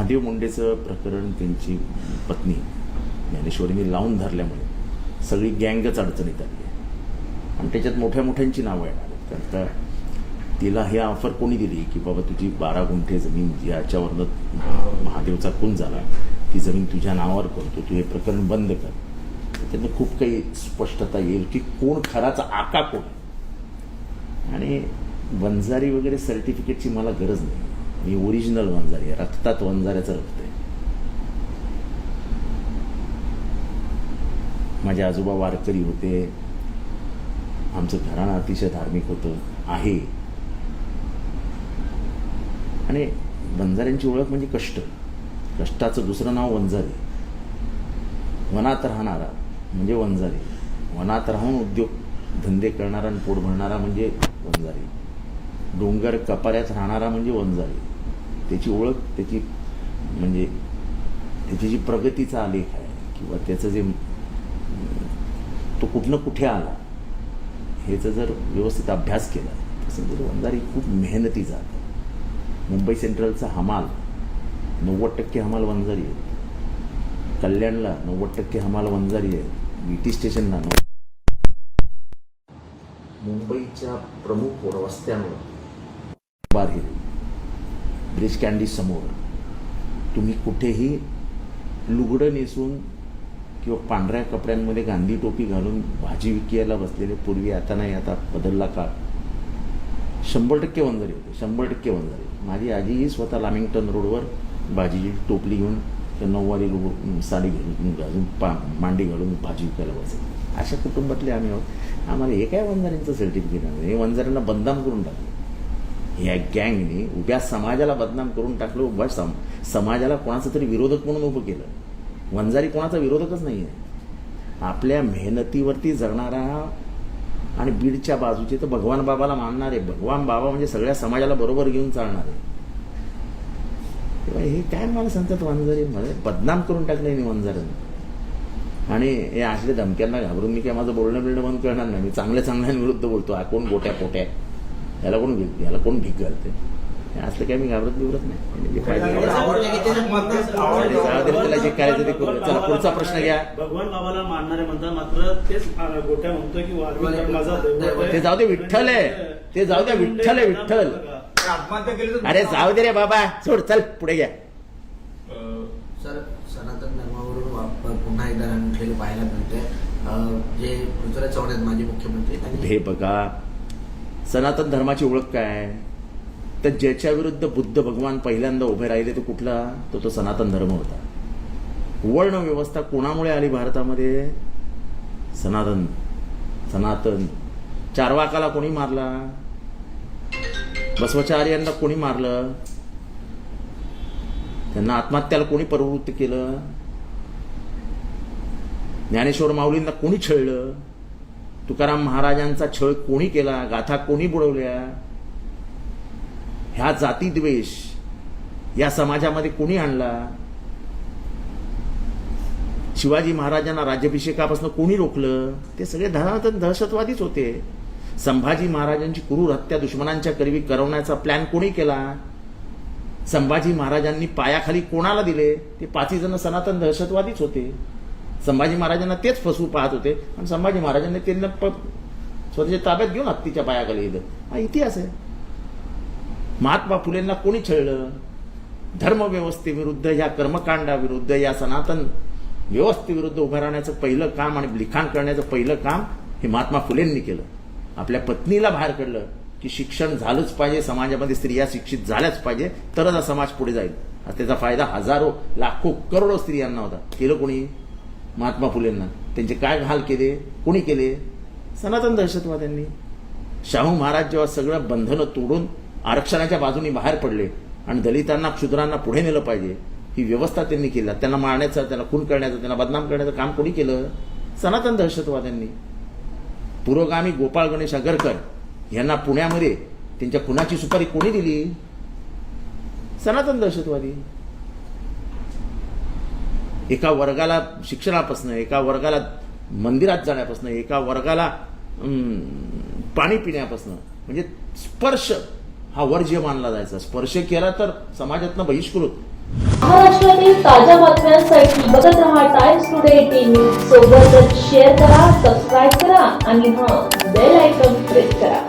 महादेव मुंडेचं प्रकरण त्यांची पत्नी ज्ञानेश्वरीने लावून धरल्यामुळे सगळी गँगच अडचणीत आली आहे. आणि त्याच्यात मोठ्या मोठ्यांची नावं येणार आहेत. कारण का तिला ही ऑफर कोणी दिली की बाबा तुझी बारा गुंठे जमीन ज्याच्यावरनं महादेवचा खून झाला ती जमीन तुझ्या नावावर करतो तू हे प्रकरण बंद कर. त्यांना खूप काही स्पष्टता येईल की कोण खराचा आका कोण आणि वंजारी वगैरे सर्टिफिकेटची मला गरज नाही. मी ओरिजिनल वंजारी आहे. रक्तात वंजाऱ्याचं रक्त आहे. माझे आजोबा वारकरी होते. आमचं घराणं अतिशय धार्मिक होतं. आहे. आणि वंजाऱ्यांची ओळख म्हणजे कष्ट. कष्टाचं दुसरं नाव वंजारी. वनात राहणारा म्हणजे वंजारी. वनात राहून उद्योग धंदे करणारा आणि पोट भरणारा म्हणजे वंजारी. डोंगर कपाऱ्यात राहणारा म्हणजे वंजारी. त्याची ओळख त्याची म्हणजे त्याची जी प्रगतीचा आलेख आहे किंवा त्याचं जे तो कुठनं कुठे आला ह्याचा जर व्यवस्थित अभ्यास केला तसं तर वंजारी खूप मेहनती जात आहे. मुंबई सेंट्रलचा हमाल नव्वद टक्के हमाल वंजारी आहे. कल्याणला नव्वद टक्के हमाल वंजारी आहे. बी टी स्टेशनला नव्वद मुंबईच्या प्रमुख रस्त्यांवर बार ब्रिज कॅन्डी समोर. तुम्ही कुठेही लुगडं नेसून किंवा पांढऱ्या कपड्यांमध्ये गांधी टोपी घालून भाजी विकायला बसलेले पूर्वी आता नाही आता बदलला काळ. शंभर टक्के वंजारी होते शंभर टक्के वंजारी. माझी आजीही स्वतः लामिंग्टन रोडवर भाजीची टोपली घेऊन त्या नऊवारी लोक साडी घालून घालून पा मांडी घालून भाजी विकायला बसेल. अशा कुटुंबातले आम्ही आहोत. आम्हाला हे काय वंजाऱ्यांचं सर्टिफिकेट आहे? हे वंजाऱ्यांना बदनाम करून टाकलं ह्या गँगने उभ्या समाजाला बदनाम करून टाकलं उभ्या सम समाजाला कोणाचं तरी विरोधक म्हणून उभं केलं. वंजारी कोणाचा विरोधकच नाही आहे आपल्या मेहनतीवरती जगणारा आणि बीडच्या बाजूचे तर भगवान बाबाला मानणारे भगवान बाबा म्हणजे सगळ्या समाजाला बरोबर घेऊन चालणारे. तेव्हा हे काय मला सांगतात वंजारी? मला बदनाम करून टाकले मी वंजाऱ्यांना. आणि हे असले धमक्यांना घाबरून मी काय माझं बोलणं बिलणं बंद करणार नाही. मी चांगल्या चांगल्यांविरुद्ध बोलतो. हा कोण गोट्या पोट्या याला कोण भीक याला कोण भीक घालते हे असलं काय मी घाबरत बिबरत नाही. त्याला जे करायचं ते करू चला पुढचा प्रश्न घ्या. भगवान बाबाला मानणारे म्हणतात मात्र तेच गोट्या म्हणतोय की वाल्मिक माझा दैवत आहे. ते जाऊ दे विठ्ठल आहे. ते जाऊ दे विठ्ठल आहे विठ्ठल. अरे जाऊ दे रे बाबा. सोड चल पुढे घ्या. सर सनातन धर्मावरून पुन्हा एकदा पाहायला मिळते जे पृथ्वीराज चव्हाण आहेत माजी मुख्यमंत्री हे बघा सनातन धर्माची ओळख काय? तर ज्याच्या विरुद्ध बुद्ध भगवान पहिल्यांदा उभे राहिले तो कुठला? तो तो सनातन धर्म होता. वर्ण व्यवस्था कोणामुळे आली भारतामध्ये? सनातन सनातन. चारवाकाला कोणी मारला? बसवाचार्यांना कोणी मारलं? त्यांना आत्महत्याला कोणी प्रवृत्त केलं? ज्ञानेश्वर माऊलींना कोणी छळलं? तुकाराम महाराजांचा छळ कोणी केला? गाथा कोणी बुडवल्या? ह्या जातीद्वेष या समाजामध्ये कोणी आणला? शिवाजी महाराजांना राज्याभिषेकापासून कोणी रोखलं? ते सगळे धनातन दहशतवादीच होते. संभाजी महाराजांची क्रूर हत्या दुश्मनांच्या करवी करवण्याचा प्लॅन कोणी केला? संभाजी महाराजांनी पायाखाली कोणाला दिले? ते पाचही जण सनातन दहशतवादीच होते. संभाजी महाराजांना तेच फसवू पाहत होते. आणि संभाजी महाराजांनी त्यांना स्वतःच्या ताब्यात घेऊन हत्तीच्या पायाखाली दिलं हा इतिहास आहे. महात्मा फुलेंना कोणी छळलं? धर्मव्यवस्थेविरुद्ध या कर्मकांडाविरुद्ध या सनातन व्यवस्थेविरुद्ध उभं राहण्याचं पहिलं काम आणि लिखाण करण्याचं पहिलं काम हे महात्मा फुलेंनी केलं. आपल्या पत्नीला बाहेर काढलं की शिक्षण झालंच पाहिजे समाजामध्ये स्त्रिया शिक्षित झाल्याच पाहिजे तरच हा समाज पुढे जाईल. त्याचा फायदा हजारो लाखो करोडो स्त्रियांना होता. केलं कोणी? महात्मा फुलेंना. त्यांचे काय हाल केले? कोणी केले? सनातन दहशतवाद्यांनी. शाहू महाराज जेव्हा सगळं बंधनं तोडून आरक्षणाच्या बाजूने बाहेर पडले आणि दलितांना क्षुद्रांना पुढे नेलं पाहिजे ही व्यवस्था त्यांनी केला. त्यांना मारण्याचं त्यांना खून करण्याचं त्यांना बदनाम करण्याचं काम कोणी केलं? सनातन दहशतवाद्यांनी. पुरोगामी गोपाळ गणेश आगरकर यांना पुण्यामध्ये त्यांच्या खुनाची सुपारी कोणी दिली? सनातन दहशतवादी. एका वर्गाला शिक्षणापासून एका वर्गाला मंदिरात जाण्यापासून एका वर्गाला पाणी पिण्यापासून म्हणजे स्पर्श हा वर्ज्य मानला जायचा. स्पर्श केला तर समाजातनं बहिष्कृत महाराष्ट्रातील ताज्या बातम्यांसाठी बघत रहा टाइम्स टुडे टीव्ही सोबतच शेअर करा सबस्क्राईब करा आणि हा बेल आयकॉन प्रेस करा.